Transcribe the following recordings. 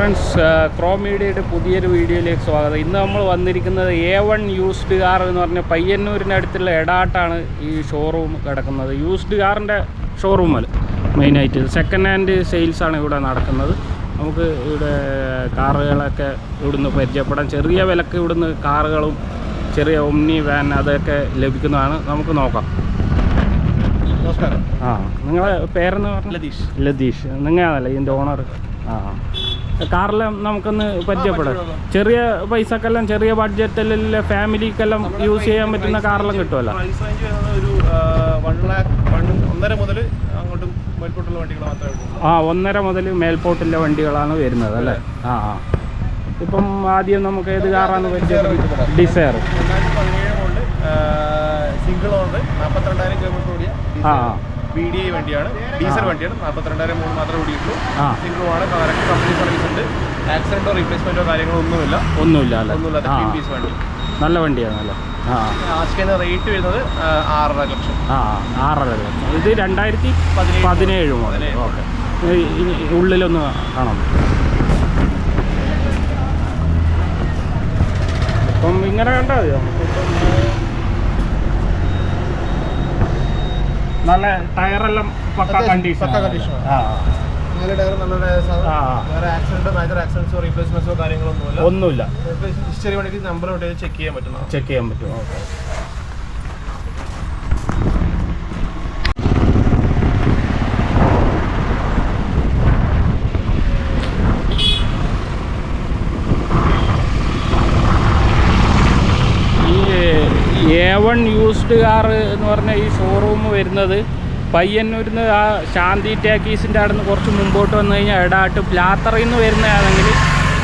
Friends ക്രോ മീഡിയയുടെ പുതിയൊരു വീഡിയോയിലേക്ക് സ്വാഗതം. ഇന്ന് നമ്മൾ വന്നിരിക്കുന്നത് എ വൺ യൂസ്ഡ് കാർ എന്ന് പറഞ്ഞ പയ്യന്നൂരിന്റെ അടുത്തുള്ള എടാട്ടാണ് ഈ ഷോറൂം കിടക്കുന്നത്. യൂസ്ഡ് കാറിന്റെ ഷോറൂമൽ മെയിനായിട്ട് സെക്കൻഡ് ഹാൻഡ് സെയിൽസാണ് ഇവിടെ നടക്കുന്നത്. നമുക്ക് ഇവിടെ കാറുകളൊക്കെ ഇവിടുന്ന് പരിചയപ്പെടാം. ചെറിയ വിലക്ക് ഇവിടുന്ന് കാറുകളും ചെറിയ ഒമ്നി വാൻ അതൊക്കെ ലഭിക്കുന്നതാണ്. നമുക്ക് നോക്കാം. നമസ്കാരം. ആ നിങ്ങളെ പേരെന്ന് പറഞ്ഞാൽ ലതീഷ്. ലതീഷ്. നിങ്ങളാണല്ലേ ഇതിന്റെ ഓണർ ആ. കാറെല്ലാം നമുക്കൊന്ന് പരിചയപ്പെടാം. ചെറിയ പൈസക്കെല്ലാം ചെറിയ ബഡ്ജറ്റല്ല ഫാമിലിക്കെല്ലാം യൂസ് ചെയ്യാൻ പറ്റുന്ന കാറെല്ലാം കിട്ടുമല്ലോ? ആ ഒന്നര മുതൽ മേൽപോട്ടുള്ള വണ്ടികളാണ് വരുന്നത് അല്ലേ? ആ ആ. ഇപ്പം ആദ്യം നമുക്ക് ഏത് കാറാണ് ഡിസയർ സിംഗിൾ ഓണർ നാൽപ്പത്തിരണ്ടായിരം കിലോമീറ്റർ ഓടിയ ആ ബി ഡി ഐ വണ്ടിയാണ്. ഡീസൽ വണ്ടിയാണ്. നാൽപ്പത്തിരണ്ടായിരം മൂന്ന് മാത്രമേ ഓടിയിട്ടുള്ളൂ. ആ. സിംഗിൾ ആണ് കറക്റ്റ് കമ്പനി സർവീസ് ഉണ്ട് ആക്സിഡന്റോ റീപ്ലേസ്മെന്റോ കാര്യങ്ങളോ ഒന്നുമില്ല ഒന്നുമില്ല. അല്ലേ ഒന്നുമില്ലാത്ത പീസ് വണ്ടി. നല്ല വണ്ടിയാണല്ലേ നല്ല ആസ്കിന്റെ റേറ്റ് വരുന്നത് ആറര ലക്ഷം. ആ ആറര ലക്ഷം. ഇത് രണ്ടായിരത്തി പതിനേഴ് പതിനേഴ്. ഓക്കെ. ഉള്ളിലൊന്ന് കാണാം. ഇപ്പം ഇങ്ങനെ കണ്ടാൽ മതി നല്ല ടയറെല്ലാം പക്ക കണ്ടീഷൻ നല്ല ടയർ നല്ല. വേറെ ആക്സിഡന്റോ മേജർ ആക്സിഡൻസോ റീപ്ലേസ്മെന്റ്സോ കാര്യങ്ങളൊന്നുമില്ല. ഒന്നുമില്ല. ഹിസ്റ്ററി വണ്ടിക്ക് നമ്പർ ചെക്ക് ചെയ്യാൻ പറ്റുന്നതാണ്. ചെക്ക് ചെയ്യാൻ പറ്റും ഓക്കെ. ഈ എ യൂസ്ഡ് കാർ എന്ന് പറഞ്ഞാൽ ഈ ഷോറൂം വരുന്നത് പയ്യന്നൂരിൽ നിന്ന് ആ ശാന്തി ടാക്കീസിന്റെ അവിടെ നിന്ന് കുറച്ച് മുമ്പോട്ട് വന്നു കഴിഞ്ഞാൽ എടാട്ട് പ്ലാത്തറയിൽ നിന്ന് വരുന്നതാണെങ്കിൽ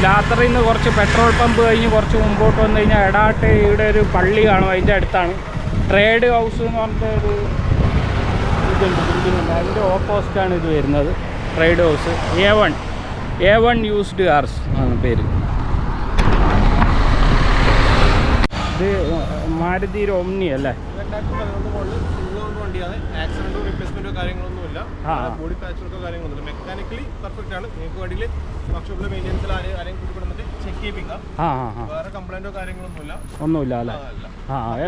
പ്ലാത്തറയിൽ നിന്ന് കുറച്ച് പെട്രോൾ പമ്പ് കഴിഞ്ഞ് കുറച്ച് മുമ്പോട്ട് വന്നു കഴിഞ്ഞാൽ എടാട്ട് ഇവിടെ ഒരു പള്ളി കാണും അതിന്റെ അടുത്താണ്. ട്രേഡ് ഹൗസ് എന്ന് പറഞ്ഞിട്ട് ഒരു ഇതുണ്ട് അതിന്റെ ഓപ്പോസിറ്റാണ് ഇത് വരുന്നത്. Trade house A one A one used cars ആണ് പേര്. ഇത് മാരുതി ഒമ്നി അല്ലേ? രണ്ടായിരത്തി പതിനൊന്ന് മോഡൽ സിംഗിൾ ഓൺ വണ്ടിയാണ് ആക്സിഡന്റോ റിപ്ലേസ്മെന്റോ കാര്യങ്ങളൊന്നുമില്ല. ബോഡി പാച്ച് വർക്കോ കാര്യങ്ങളൊന്നുമില്ല. മെക്കാനിക്കലി പെർഫെക്റ്റ് ആണ്. നിങ്ങൾക്ക് വണ്ടിയിൽ വർക്ക്ഷോപ്പിലെ മെയിന്റെനൻസിൽ ആരെയും ആരെയും കൂടി കൊടുത്തിട്ട് ചെക്ക് ചെയ്യിപ്പിക്കാം വേറെ കംപ്ലൈന്റോ കാര്യങ്ങളൊന്നുമില്ല. ഒന്നുമില്ല അല്ലേ.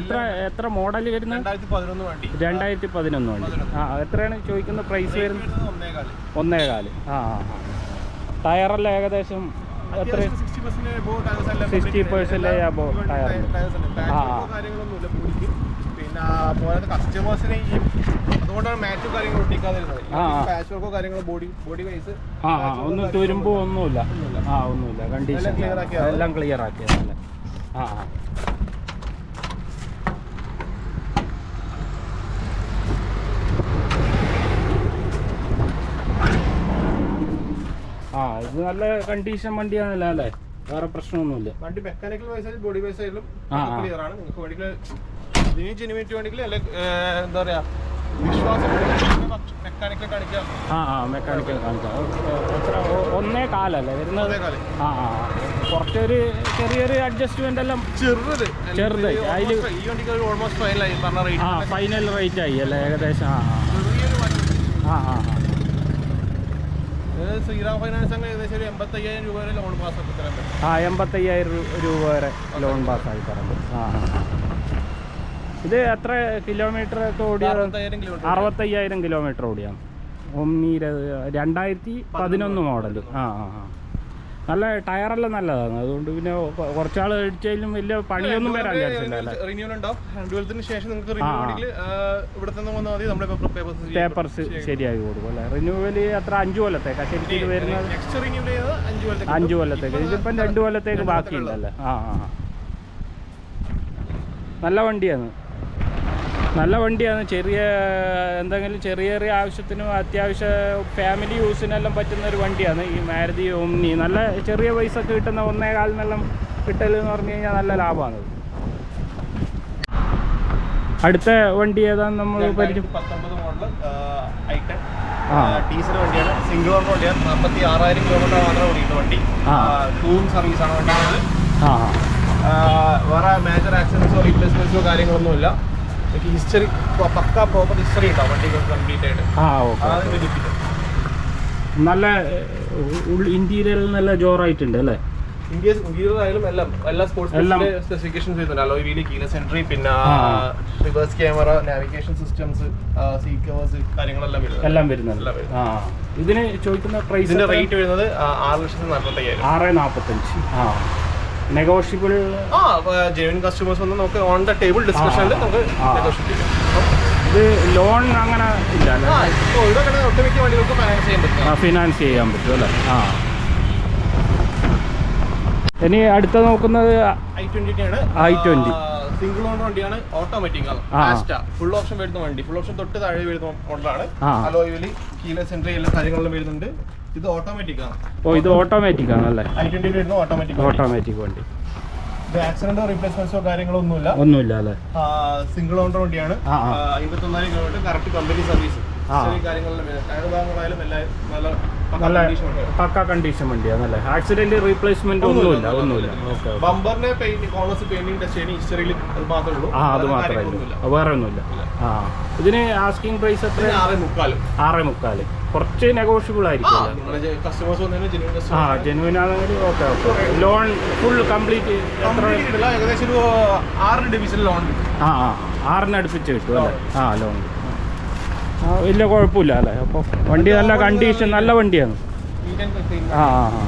എത്ര എത്ര മോഡൽ വരുന്നത് രണ്ടായിരത്തി പതിനൊന്ന് വണ്ടി. രണ്ടായിരത്തി പതിനൊന്ന്. വണ്ടി ആ എത്രയാണ് ചോദിക്കുന്ന പ്രൈസ് വരുന്നത്? ഒന്നേകാൽ. ഒന്നേകാൽ. ഒന്നേ കാൽ ആ. ടയറെല്ലാം ഏകദേശം എത്ര സിക്സ്റ്റി പെർസെന്റേജ് അബോ ടയർ ആ. പിന്നെ പോരാതെ കസ്റ്റമേഴ്സിനെ ഈ അതുകൊണ്ടാണ് മാറ്റും കാര്യങ്ങളും ഒട്ടിക്കാതിരുന്നത്. പാച്ച് വർക്കോ കാര്യങ്ങളോ ബോഡി ബോഡി വൈസ് ആ ഒന്നും തുരുമ്പോ ഒന്നുമില്ല. ആ ഒന്നുമില്ല. കണ്ടീഷൻ എല്ലാം ആക്കിയ എല്ലാം ക്ലിയർ ആക്കിയതല്ലേ ആ ആ. ആ ഇത് നല്ല കണ്ടീഷൻ വണ്ടിയാണല്ലോ അല്ലേ? വേറെ പ്രശ്നമൊന്നുമില്ല. വണ്ടി മെക്കാനിക്കൽ വൈസ് ആയാലും ബോഡി വൈസ് ആയാലും. ക്ലിയർ ആണ്. നിങ്ങൾക്ക് വണ്ടിക്ക് ഇതിന് ജെനുവിനിറ്റി അല്ലെ എന്താ പറയാ വിശ്വാസം മെക്കാനിക്കൽ കാണിക്കാം. ആ ആ മെക്കാനിക്കൽ കാണിക്കാം. ഒന്നേ കാലല്ലേ വരുന്നത്? ആ. കുറച്ചൊരു ചെറിയൊരു അഡ്ജസ്റ്റ്മെന്റ് എല്ലാം ചെറുത്. ചെറുത്. ഈ വണ്ടിക്ക് ഓൾമോസ്റ്റ് ഫൈനലായി പറഞ്ഞ ആ ഫൈനൽ റേറ്റ് ആയി അല്ലേ? ഏകദേശം ആ ആ ആ. ആ ഇത് ശ്രീറാം ഫൈനാൻസ് അങ്ങനെ ഏകദേശം ഒരു എൺപത്തയ്യായിരം രൂപ വരെ ലോൺ പാസ് തരാൻ പറ്റും. ആ എൺപത്തയ്യായിരം രൂപ വരെ ലോൺ തരാൻ പറ്റും. ആ, ആ. ഇത് എത്ര കിലോമീറ്റർ ഒക്കെ ഓടിയ? അറുപത്തയ്യായിരം കിലോമീറ്റർ ഓടിയാണ് ഒന്നി രണ്ടായിരത്തി പതിനൊന്ന് മോഡൽ ആ ആ ആ. നല്ല ടയറെല്ലാം നല്ലതാണ്. അതുകൊണ്ട് പിന്നെ കുറച്ചാൾ അടിച്ചാലും വലിയ പണിയൊന്നും വരാൻ പേപ്പർസ് ശരിയാക്കി കൊടുക്കും. അല്ലേ? റിന്യൂവൽ എത്ര അഞ്ചു കൊല്ലത്തേക്ക്. ശരിക്കും വരുന്നത് അഞ്ചു കൊല്ലത്തേക്ക്. ഇതിപ്പം രണ്ടു കൊല്ലത്തേക്ക് ബാക്കിയുണ്ടല്ലേ ആ ആ. നല്ല വണ്ടിയാണ്. നല്ല വണ്ടിയാണ്. ചെറിയ എന്തെങ്കിലും ചെറിയ ചെറിയ ആവശ്യത്തിനും അത്യാവശ്യ ഫാമിലി യൂസിനെല്ലാം പറ്റുന്ന ഒരു വണ്ടിയാണ്. ഈ മാരുതി ഓംനി നല്ല ചെറിയ പൈസ കിട്ടുന്ന ഒന്നേ കാലിനെല്ലാം കിട്ടൽ എന്ന് പറഞ്ഞു കഴിഞ്ഞാൽ നല്ല ലാഭമാണ് അടുത്ത വണ്ടി ഏതാണ് നമ്മൾ പരിചയം. ഡീസൽ വണ്ടിയാണ്. സിംഗിൾ വണ്ടിയാണ്. നാൽപ്പത്തി ആറായിരം കിലോമീറ്റർ മാത്രമേ വണ്ടി. വണ്ടി വേറെ മേജർ ആക്സിഡൻസോ റീപ്ലേസ്മെന്റ്സോ കാര്യങ്ങളൊന്നുമില്ല. ഹിസ്റ്ററി പക്ക പ്രോപ്പർ ഹിസ്റ്ററി ഉണ്ടാവും. വണ്ടി കംപ്ലീറ്റ് ആയിട്ട്. ആ ഓക്കെ നല്ല ഇന്റീരിയറിൽ നല്ല ജോറായിട്ടുണ്ട് അല്ലേ? ഇന്ത്യ ഇന്ത്യയിലായാലും എല്ലാം എല്ലാ സ്പോർട്സ്. സ്പെസിഫിക്കേഷൻസ് വരുന്നുണ്ട്. അലോയ് വീൽ കീലസ് എൻട്രി പിന്നെ reverse camera navigation systems seat covers കാര്യങ്ങളെല്ലാം വരുന്നത് എല്ലാം വരുന്നുണ്ട്. ഇതിന് ചോദിക്കുന്ന പ്രൈസ് ഇതിന്റെ റേറ്റ് വരുന്നത് ആറ് ലക്ഷത്തി നാൽപ്പത്തി ആറ് നാൽപ്പത്തഞ്ച് ആ. നെഗോഷ്യബിൾ ആ ജെനുവിൻ കസ്റ്റമേഴ്സ് വന്ന് നമുക്ക് ഓൺ ദ ടേബിൾ ഡിസ്കഷനിൽ നമുക്ക്. നെഗോഷിയേറ്റ് ചെയ്യാം. ഇത് ലോൺ അങ്ങനെ ഇല്ല ഒട്ടുമിക്ക വണ്ടികൾക്ക് ഫൈനാൻസ് ചെയ്യാൻ പറ്റും ഫിനാൻസ് ചെയ്യാൻ പറ്റും അല്ലേ? ആ. ഇനി അടുത്ത നോക്കുന്നത് ഐ ട്വന്റി ആണ് i20. സിംഗിൾ ഓണർ വണ്ടിയാണ് ഓട്ടോമാറ്റിക് ആണ്. ഫുൾ ഓപ്ഷൻ വരുന്ന വണ്ടി. ഫുൾ ഓപ്ഷൻ തൊട്ട് താഴെ വരുന്ന മോഡലാണ് അലോയിലി അലോയ് സെൻട്രി എല്ലാ കാര്യങ്ങളിലും വരുന്നുണ്ട്. ഇത് ഓട്ടോമാറ്റിക് ആണ്. ഓ ഇത് ഓട്ടോമാറ്റിക് ആണല്ലേ ഓട്ടോമാറ്റിക് ഓട്ടോമാറ്റിക് വണ്ടി. ആക്സിഡന്റോ റീപ്ലേസ്മെന്റ്സോ കാര്യങ്ങളോ ഒന്നുമില്ല. ഒന്നുമില്ല അല്ലേ? സിംഗിൾ ഓണർ വണ്ടിയാണ്. അമ്പത്തൊന്നായിരം കിലോമീറ്റർ കറക്റ്റ് കമ്പനി സർവീസ് കാര്യങ്ങളിലും ഭാഗങ്ങളായാലും എല്ലാം നല്ല നല്ല കണ്ടീഷൻ പക്ക കണ്ടീഷൻ വണ്ടിയാണല്ലേ ആക്സിഡന്റ് റീപ്ലേസ്മെന്റ് ഒന്നുമില്ല ഒന്നുമില്ല okay paint corners painting test ചെയ്യണി ഹിസ്റ്ററിയിൽ അത് മാത്രമേ ഉള്ളൂ. ആ അത് മാത്രമേ ഉള്ളൂ. വേറെ ഒന്നുമില്ല. ആ. ഇതിന് ആസ്കിംഗ് പ്രൈസ് എത്ര? ആറേ മുക്കാൽ. കുറച്ച് നെഗോഷ്യബിൾ ആയിരിക്കും ആ ജെനുവിൻ ആണെങ്കിൽ okay okay loan full complete ഏകദേശം ഒരു ആറ് ഡിവിഷൻ ലോൺ കിട്ടും. ആ ആ. ആറിന് അടുപ്പിച്ച് കിട്ടും അല്ലേ? ആ. ലോൺ ആ വലിയ കുഴപ്പമില്ല അല്ലേ? അപ്പോൾ വണ്ടി നല്ല കണ്ടീഷൻ നല്ല വണ്ടിയാണ്. ആ ആ ആ.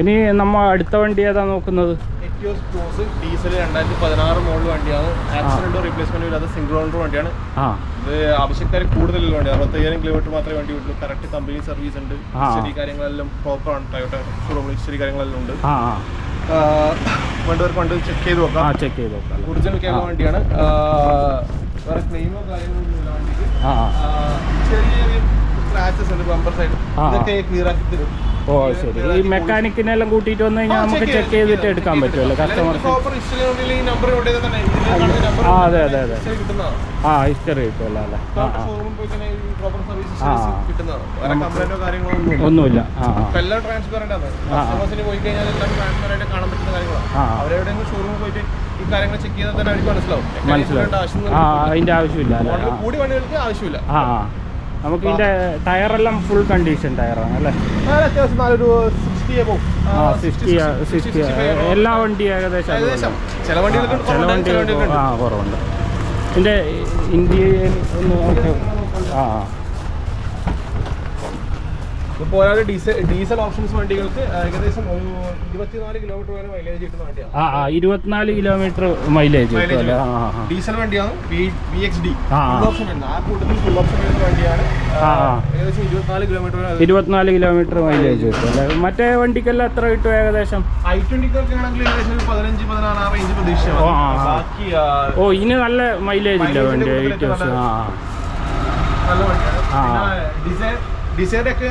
ഇനി നമ്മ അടുത്ത വണ്ടി ഏതാ നോക്കുന്നത്? എറ്റിയോസ് ക്രൂസ് ഡീസൽ രണ്ടായിരത്തി പതിനാറ് മോഡൽ വണ്ടിയാണ് ആക്സിഡന്റോ റീപ്ലേസ്മെന്റോ സിംഗിൾ ഓണർ വണ്ടിയാണ്. ആ. ഇത് ആവശ്യക്കാർ കൂടുതലുള്ള വണ്ടി അറുപത്തയ്യായിരം കിലോമീറ്റർ മാത്രമേ വണ്ടി വിട്ടുള്ളൂ കറക്റ്റ് കമ്പനി സർവീസ് ഉണ്ട്. ഹിസ്റ്ററി കാര്യങ്ങളെല്ലാം പ്രോപ്പർ ആണ്. ടൊയോട്ട ഷോറൂം കാര്യങ്ങളെല്ലാം ഉണ്ട്. ആ ആ. ആ, വണ്ടി കൊണ്ട് ചെക്ക് ചെയ്ത് നോക്കാം. ചെക്ക് ചെയ്ത് നോക്കാം. ഒറിജിനൽ കേരള വണ്ടിയാണ്. വേറെ ക്ലെയിമോ വണ്ടിക്ക്. ചെറിയ സ്ക്രാച്ചസ് ഉണ്ട് ബമ്പർ സൈഡ്. ഇതൊക്കെ ക്ലിയർ ആക്കി തരും. ഓ ശരി. ഈ മെക്കാനിക്കിനെല്ലാം കൂട്ടിയിട്ട് വന്നു കഴിഞ്ഞാൽ നമുക്ക് ചെക്ക് ചെയ്തിട്ട് എടുക്കാൻ പറ്റുമല്ലോ കസ്റ്റമർക്ക് ആ, അതെ, അതെ, അതെ. ആ ഹിസ്റ്ററി കിട്ടുമല്ലോ അല്ലേ? ആ ഒന്നുമില്ല. ആ മനസ്സിലാവും. ആ അതിന്റെ ആവശ്യമില്ല കൂടി വണ്ടികൾക്ക് ആവശ്യമില്ല. ആ. നമുക്ക് ഇതിന്റെ ടയറെല്ലാം ഫുൾ കണ്ടീഷൻ ടയറാണ് അല്ലേ? എല്ലാ വണ്ടി ഏകദേശം ചില വണ്ടി ആ കുറവുണ്ട് ഇതിന്റെ ഇന്ത്യയിൽ ആ ആ. ഇപ്പോൾ ഒരാൾ ഡീസൽ ഡീസൽ ഓപ്ഷൻസ് വണ്ടികൾക്ക് ഏകദേശം ഒരു ഇരുപത്തിനാല് കിലോമീറ്റർ വരെ മൈലേജ് കിട്ടുന്ന വണ്ടിയാണ്. ആ ആ ഇരുപത്തിനാല് കിലോമീറ്റർ മൈലേജ്. ഡീസൽ വണ്ടിയാണ് വി എക്സ് ഡി ഓപ്ഷൻ വരുന്നത് ആ. കൂട്ടത്തിൽ ഫുൾ ഓപ്ഷൻ വരുന്ന വണ്ടിയാണ്. ഏകദേശം ഇരുപത്തിനാല് കിലോമീറ്റർ ഇരുപത്തിനാല് കിലോമീറ്റർ മൈലേജ് കിട്ടും മറ്റേ വണ്ടിക്കെല്ലാം എത്ര കിട്ടും ഏകദേശം? ഐ ട്വന്റിക്കൊക്കെ ആണെങ്കിൽ ഏകദേശം പതിനഞ്ച് പതിനാറ് ആ റേഞ്ച് പ്രതീക്ഷിച്ചാൽ ഓ, ഇനി നല്ല മൈലേജ് ഇല്ല വണ്ടി ആ നല്ല വണ്ടിയാണ്. ആ. ഡിസൈർ ഒക്കെ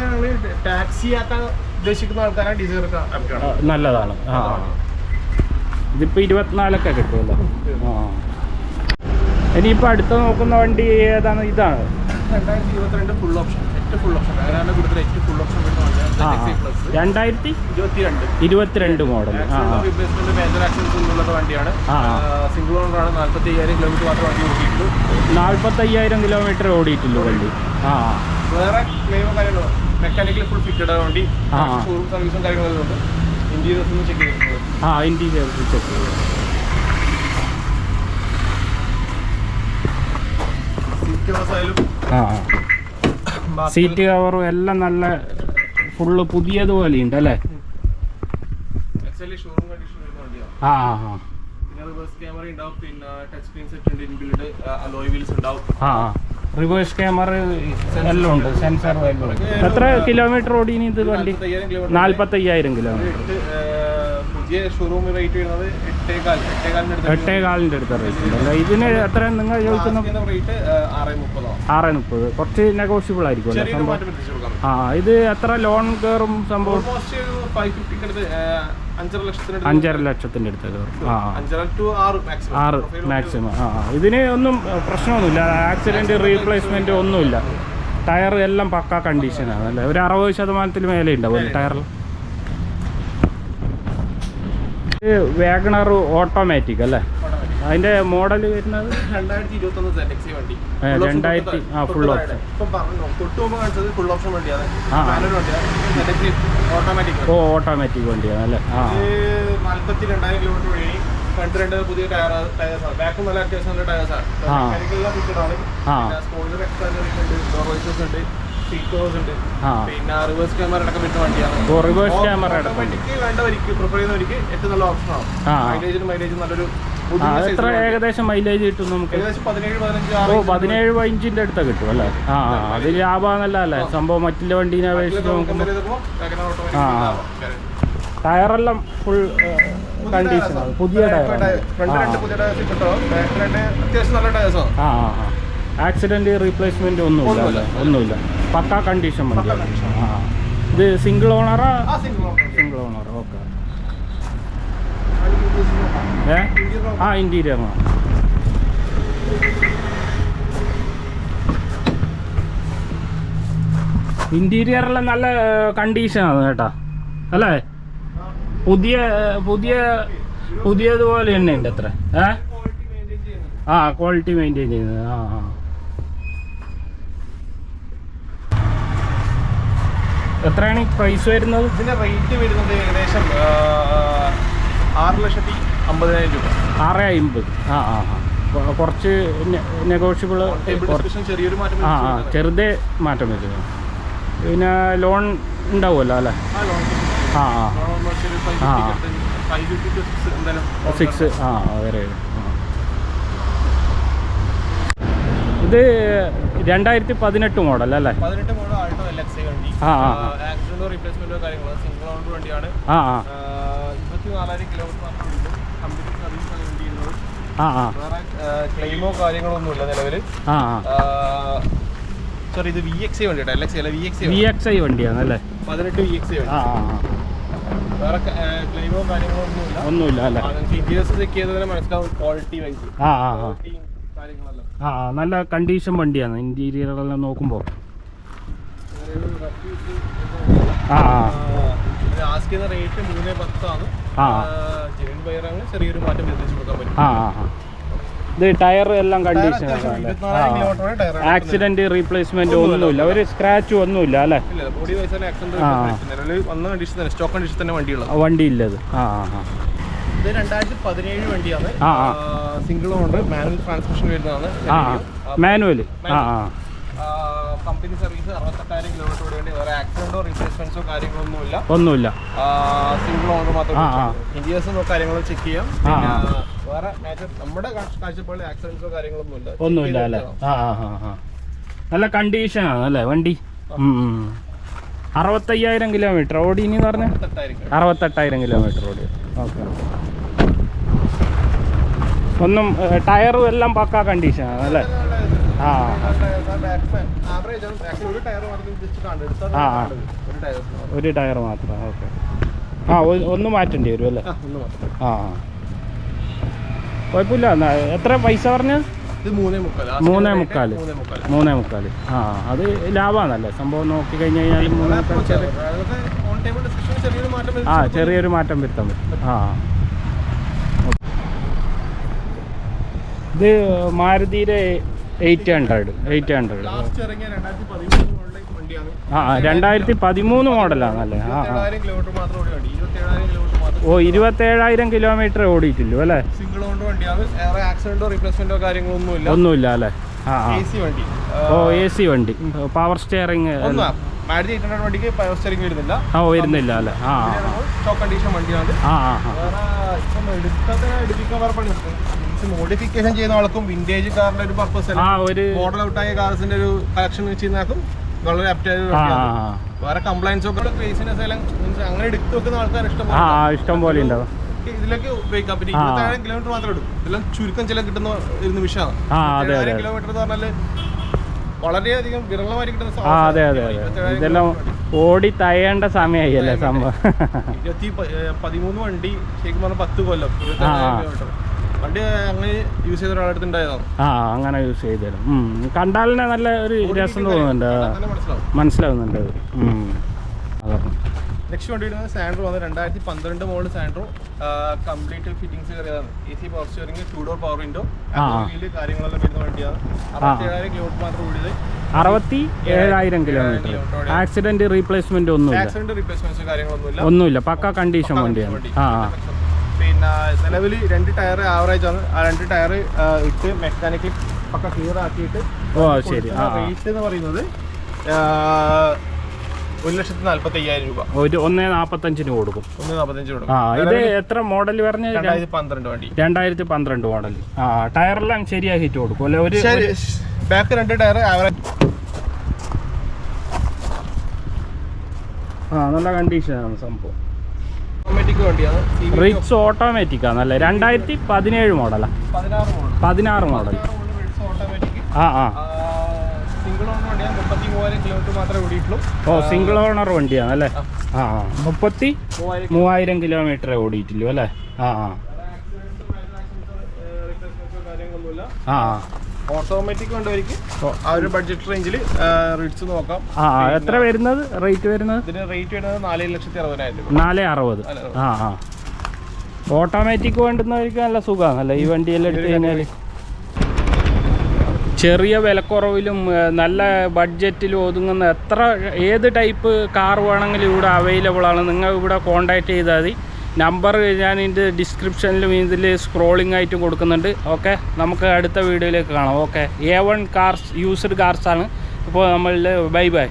ടാക്സി ആക്കാൻ ഉദ്ദേശിക്കുന്ന ആൾക്കാരാണ് ഡിസൈർ നല്ലതാണ്. ആ. ഇതിപ്പോ ഇരുപത്തിനാലൊക്കെ കിട്ടുമല്ലോ ആ. ഇനിയിപ്പോ അടുത്ത നോക്കുന്ന വണ്ടി ഏതാണ്? ഇതാണ്. രണ്ടായിരത്തി ഇരുപത്തിരണ്ട് ഫുൾ ഓപ്ഷൻ ഏറ്റവും ഫുൾ ഓപ്ഷൻ എട്ട് ഫുൾ ഓപ്ഷൻ രണ്ടായിരത്തി ഇരുപത്തിരണ്ട്. മോഡൽ വണ്ടിയാണ്. സിംഗിൾ ഓണറാണ് നാല്പത്തി അയ്യായിരം കിലോമീറ്റർ മാത്രം വണ്ടി ഓടിയിട്ടുള്ളൂ നാൽപ്പത്തയ്യായിരം കിലോമീറ്റർ ഓടിയിട്ടുള്ളൂ വണ്ടി. ആ. വേറെ ക്ലെയിമോ കാര്യങ്ങളോ മെക്കാനിക്കലി ഫുൾ ഫിറ്റഡ് വണ്ടി. ആ. ഷോറൂം സർവീസും കാര്യങ്ങളെല്ലാം ഉണ്ട്. ഇന്റീരിയേഴ്സ് ഒന്ന് ചെക്ക് ചെയ്തിട്ടുണ്ട്. ആ ഇന്റീരിയർ ചെക്ക് സീറ്റ് കവേഴ്സ് ആ. സീറ്റ് കവറും എല്ലാം നല്ല ഫുള്ള് പുതിയതുപോലെ ഉണ്ട് അല്ലേ ആ ആ റിവേഴ്സ് ക്യാമറ എല്ലാം ഉണ്ട് സെൻസർ എത്ര കിലോമീറ്റർ ഓടി ഇത് വണ്ടി? നാല്പത്തയ്യായിരം കിലോമീറ്റർ കിലോമീറ്റർ പുതിയ ഷോറൂം റേറ്റ് വരുന്നത് എട്ടേകാൽ എട്ടേകാലിന്റെ അടുത്ത് റേറ്റ് ഉണ്ട്. ഇതിന് എത്ര നിങ്ങൾ ചോദിക്കുന്ന ആറ് മുപ്പത്? കുറച്ച് നെഗോഷ്യബിൾ ആയിരിക്കും സംഭവം? മാറ്റം വരുത്തിച്ചു കൊടുക്കാം ആ ഇത് എത്ര ലോൺ കയറും സംഭവം? അഞ്ചര ലക്ഷത്തിന്റെ അടുത്ത് കയറും ആ. ആറ് മാക്സിമം ആ ആ. ഇതിന് ഒന്നും പ്രശ്നമൊന്നുമില്ല. ആക്സിഡന്റ് റീപ്ലേസ്മെന്റ് ഒന്നുമില്ല. ടയർ എല്ലാം പക്കാ കണ്ടീഷനാണ് അല്ലേ? ഒരു അറുപത് ശതമാനത്തിൽ മേലെ ഉണ്ടാവും ടയറിൽ വാഗണർ ഓട്ടോമാറ്റിക് അല്ലേ? അതിന്റെ മോഡൽ വരുന്നത്? രണ്ടായിരത്തി ആ, ഫുൾ ഓപ്ഷൻ ഓ ഓട്ടോമാറ്റിക് വണ്ടിയാണ് അല്ലേ? ആ നാല്പത്തി രണ്ടായിരം കിലോമീറ്റർ വഴി ഫ്രണ്ട് രണ്ട് പുതിയ ടയർ ടയർ ബാക്കും നല്ല അത്യാവശ്യം നല്ല ആ. സ്പോയിലർ എക്സ്ട്രാ ഉണ്ട് ഡോർ വൈസസ് ഉണ്ട്. റിവേഴ്സ് ക്യാമറ എത്ര ഏകദേശം മൈലേജ് കിട്ടും നമുക്ക്? ഓ പതിനേഴ് പതിനഞ്ചിന്റെ അടുത്ത കിട്ടും അല്ലേ? ആ അത് ലാഭാന്നല്ല അല്ലേ സംഭവം മറ്റുള്ള വണ്ടീനെ അപേക്ഷിച്ച് നോക്കുമ്പോൾ ആ. ടയറെല്ലാം ഫുൾ കണ്ടീഷൻ പുതിയ ടയർ ആ ആ. ആ ആക്സിഡന്റ് റീപ്ലേസ്മെന്റ് ഒന്നുമില്ല. ഒന്നുമില്ല. പക്കാ കണ്ടീഷൻ വണ്ടിയാണ് ആ. ഇത് സിംഗിൾ ഓണറാ ആ? സിംഗിൾ ഓണർ ഓക്കെ ഏ? ആ ഇന്റീരിയർ ഇന്റീരിയറിലെ നല്ല കണ്ടീഷനാണ് കേട്ടാ. അല്ലേ? പുതിയ പുതിയ പുതിയതുപോലെ തന്നെ ഉണ്ട് അത്ര. ഏ? ആ ക്വാളിറ്റി മെയിന്റെയിൻ ചെയ്യുന്നത്. ആ ആ. എത്രയാണ് ഈ പ്രൈസ് വരുന്നത്? ഇതിന്റെ റേറ്റ് വരുന്നത് ഏകദേശം ആറ് ലക്ഷത്തി അമ്പതിനായിരം രൂപ. ആറ് അമ്പത് ആ ആ ആ. കുറച്ച് നെഗോഷ്യബിൾ ചെറിയൊരു മാറ്റം ആ ആ. ചെറുതേ മാറ്റം വരുന്നത് പിന്നെ ലോൺ ഉണ്ടാവുമല്ലോ അല്ലേ? ആ ആ ആ. സിക്സ് ആ വരെ ആ. ഇത് രണ്ടായിരത്തി പതിനെട്ട് മോഡൽ അല്ലേ? പതിനെട്ട് മോഡൽ ആൾട്ടോ എൽ എക്സ് വണ്ടി. ആക്സിഡന്റോ റീപ്ലേസ്മെന്റോ കാര്യങ്ങളോ സിംഗിൾ ഓണർ വണ്ടിയാണ്. കിലോമീറ്റർ കമ്പനി സർവീസ് വണ്ടി വേറെ ക്ലെയിമോ കാര്യങ്ങളോ ഒന്നുമില്ല നിലവിൽ സോറി ഇത് വി എക്സ് വണ്ടി കേട്ടോ എൽ എക്സ് അല്ല V X V X I വണ്ടിയാണ് അല്ലേ? പതിനെട്ട് വി എക്സ് ആ ആ ആ. വേറെ ക്ലെയിമോ കാര്യങ്ങളോ ഒന്നുമില്ല ഒന്നുമില്ല അല്ലേ? ഇന്റീരിയേഴ്സ് ചെക്ക് ചെയ്ത് തന്നെ മനസ്സിലാവും ക്വാളിറ്റി വൈസ് ആ ആ നല്ല കണ്ടീഷൻ വണ്ടിയാണ്. ഇന്റീരിയറെല്ലാം നോക്കുമ്പോൾ ആ ആ. ആസ്ക് ചെയ്യുന്ന റേറ്റ് മൂന്ന് പത്താണ്. ആ. ചെറിയൊരു മാറ്റം. ഇത് ടയർ എല്ലാം കണ്ടീഷൻ ആക്സിഡന്റ് റീപ്ലേസ്മെന്റ് ഒന്നുമില്ല ഒരു സ്ക്രാച്ചും ഒന്നുമില്ല അല്ലേ? ആക്സിഡന്റ് ആ. ആ, ഇത് രണ്ടായിരത്തി പതിനേഴ് വണ്ടിയാണ്. സിംഗിൾ ഓണർ മാനുവൽ ട്രാൻസ്മിഷൻ വരുന്നതാണ്. മാനുവൽ. കമ്പനി സർവീസ് അറുപത്തെട്ടായിരം കിലോമീറ്റർ വേണ്ടി വേറെ ആക്സിഡന്റോ റീപ്ലേസ്മെന്റ്സോ കാര്യങ്ങളൊന്നുമില്ല. ഒന്നുമില്ല. സിംഗിൾ ഓണർ മാത്രം. ഇന്ത്യസും കാര്യങ്ങളും ചെക്ക് ചെയ്യാം. വേറെ നാച്ചുറൽ നമ്മുടെ കാഴ്ച- കാഴ്ചപ്പാടിൽ ആക്സിഡന്റ്സോ കാര്യങ്ങളൊന്നുമില്ല. ഒന്നുമില്ല അല്ലേ? നല്ല കണ്ടീഷനാണ് അല്ലേ വണ്ടി. അറുപത്തയ്യായിരം കിലോമീറ്റർ ഓടി ഇനി പറഞ്ഞ? അറുപത്തെട്ടായിരം കിലോമീറ്റർ ഓടി ഓക്കെ. ഒന്നും ടയറും എല്ലാം പക്കാ കണ്ടീഷനാണ് അല്ലേ? ആ. ആ. ഒരു ടയർ മാത്രം ഓക്കെ. ആ ഒന്ന് മാറ്റേണ്ടി വരും അല്ലേ? ആ. കുഴപ്പമില്ല എത്ര പൈസ പറഞ്ഞ? മൂന്നേ മുക്കാൽ മൂന്നേ മുക്കാൽ ആ അത് ലാഭമാണല്ലേ സംഭവം നോക്കി കഴിഞ്ഞ് കഴിഞ്ഞാൽ മൂന്നേ ആ ചെറിയൊരു മാറ്റം വരുത്താൻ പറ്റും. ആ. ഇത് മാരുതിയുടെ എയ്റ്റ് ഹൺഡ്രഡ് എയ്റ്റ് ഹൺഡ്രഡ് ആ രണ്ടായിരത്തി പതിമൂന്ന് മോഡലാണല്ലേ ആ ആ. ഓ ഇരുപത്തേഴായിരം കിലോമീറ്റർ ഓടിയിട്ടില്ലോ അല്ലേ? സിംഗിൾ വണ്ടിയാണ്. ആക്സിഡന്റോ റീപ്ലേസ്മെന്റോ കാര്യങ്ങളൊന്നുമില്ല ഒന്നുമില്ല അല്ലേ? ആ ഓ എ സി വണ്ടി. പവർ സ്റ്റിയറിങ് ഒന്നാ മാരുതി എയ്റ്റ് ഹൺഡ്രഡ് വണ്ടിക്ക് പവർ സ്റ്റിയറിംഗ് വരുന്നില്ല. ആ വരുന്നില്ല അല്ലേ? ആ സ്റ്റോക്ക് കണ്ടീഷൻ വണ്ടിയാണ്. ആ ആ ഇപ്പം എടുക്കാത്ത എടുപ്പിക്കാൻ പണി മോഡിഫിക്കേഷൻ ചെയ്യുന്ന ആൾക്കും വിന്റേജ് കാറിന്റെ ഒരു പർപ്പസ് മോഡൽ ഔട്ടായ കാർസിന്റെ ഒരു കളക്ഷൻ ചെയ്യുന്ന ആൾക്കും വളരെ ആയ വണ്ടിയാണ്. വേറെ കംപ്ലൈൻസ് ഒക്കെ മീൻസ് അങ്ങനെ എടുത്തു വെക്കുന്ന ആൾക്കാർ ഇഷ്ടം ഇഷ്ടം പോലെ ഉണ്ടാവും. ഇതിലേക്ക് ഉപയോഗിക്കാം. പിന്നെ ഇരുപത്തേഴ് കിലോമീറ്റർ മാത്രമേ എടുക്കും ഇതെല്ലാം ചുരുക്കം ചില കിട്ടുന്ന ഒരു നിമിഷമാണ്. അതെ കിലോമീറ്റർ എന്ന് പറഞ്ഞാൽ വളരെയധികം വിരളമായി കിട്ടുന്ന അതെ അതെ ഇതെല്ലാം ഓടി തയ്യേണ്ട സമയമായി അല്ലേ സംഭവം? ഇരുപത്തി പതിമൂന്ന് വണ്ടി ശരിക്കും പറഞ്ഞാൽ പത്ത് കൊല്ലം. ആ. കിലോമീറ്റർ വണ്ടി അങ്ങനെ യൂസ് ചെയ്ത ഒരാളടുത്ത് ഉണ്ടായതാണ് ആ അങ്ങനെ യൂസ് ചെയ്ത് തരും ഉം. കണ്ടാലിനെ നല്ല ഒരു രസം തോന്നുന്നുണ്ട്. മനസ്സിലാവും. മനസ്സിലാവുന്നുണ്ട്. നെക്സ്റ്റ് വണ്ടി വരുന്നത് സാൻഡ്രോ വന്ന് രണ്ടായിരത്തി പന്ത്രണ്ട് മോഡൽ സാൻഡ്രോ കംപ്ലീറ്റ് ഫിറ്റിംഗ്സ് കയറിയതാണ്. A C power steering two door power window കാര്യങ്ങളെല്ലാം വരുന്ന വണ്ടിയാണ്. അറുപത്തേഴായിരം കിലോമീറ്റർ മാത്രം ഓടിയത്. അറുപത്തി ഏഴായിരം കിലോമീറ്റർ ആക്സിഡന്റ് റീപ്ലേസ്മെന്റ് ഒന്നുമില്ല. ആക്സിഡന്റ് റീപ്ലേസ്മെന്റ്സ് കാര്യങ്ങളൊന്നുമില്ല. ഒന്നുമില്ല. പക്ക കണ്ടീഷൻ വണ്ടിയാണ്. ആ പിന്നെ നിലവിൽ രണ്ട് ടയർ ആവറേജ് ആണ്. ആ രണ്ട് ടയർ ഇട്ട് മെക്കാനിക്കൽ പക്ക ക്ലിയർ ആക്കിയിട്ട് ഓ ശരി. റേറ്റ് എന്ന് പറയുന്നത് ഒരു ലക്ഷത്തി നാല്പത്തി അയ്യായിരം രൂപ. ഒരു ഒന്നേ നാപ്പത്തഞ്ചിന് കൊടുക്കും. ഒന്ന് നാൽപ്പത്തഞ്ച് കൊടുക്കും. ആ ഇത് എത്ര മോഡൽ പറഞ്ഞ രണ്ടായിരത്തി പന്ത്രണ്ട് വണ്ടി. രണ്ടായിരത്തി പന്ത്രണ്ട് മോഡൽ ആ ടയറെല്ലാം ശരിയാക്കിയിട്ട് കൊടുക്കും അല്ലെ? ഒരു ബാക്ക് രണ്ട് ടയർ ആവറേജ് ആ നല്ല കണ്ടീഷനാണ് സംഭവം. ഓട്ടോമാറ്റിക് വണ്ടിയാണ് റിറ്റ്സ് ഓട്ടോമാറ്റിക് ആണല്ലേ രണ്ടായിരത്തി പതിനേഴ് മോഡലാ പതിനാറ് മോഡൽ ആ ആ ഓടിയിട്ടുള്ളൂ ഓ സിംഗിൾ ഓണർ വണ്ടിയാണ് അല്ലേ ആ ആ മുപ്പത്തി മൂവായിരം കിലോമീറ്റർ ഓടിയിട്ടില്ലു അല്ലേ ആ ആ കാര്യങ്ങളൊന്നുമില്ല ആ ആ ഓട്ടോമാറ്റിക് വണ്ടിവർക്ക്. ആ ഒരു ബഡ്ജറ്റ് റേഞ്ചിൽ നോക്കാം. ആ ആ എത്ര വരുന്നത്? റേറ്റ് വരുന്നത്? ഇതിന് റേറ്റ് വരുന്നത് നാല് ലക്ഷത്തി അറുപതിനായിരം രൂപ. നാല് അറുപത്. ആ ആ. ഓട്ടോമാറ്റിക് വേണ്ടുന്നവർക്ക് നല്ല സുഖമാണല്ലേ ഈ വണ്ടിയെല്ലാം എടുത്തു കഴിഞ്ഞാൽ ചെറിയ വിലക്കുറവിലും നല്ല ബഡ്ജറ്റിലും ഒതുങ്ങുന്ന എത്ര ഏത് ടൈപ്പ് കാർ വേണമെങ്കിലും ഇവിടെ അവൈലബിൾ ആണ്. നിങ്ങൾ ഇവിടെ കോൺടാക്ട് ചെയ്താൽ മതി. നമ്പർ ഞാൻ ഇതിന്റെ ഡിസ്ക്രിപ്ഷനിലും ഇതിൽ സ്ക്രോളിംഗ് ആയിട്ട് കൊടുക്കുന്നുണ്ട്. ഓക്കെ നമുക്ക് അടുത്ത വീഡിയോയിലേക്ക് കാണാം. Okay A one cars used കാർസാണ് ഇപ്പോൾ നമ്മളുടെ ബൈ ബൈ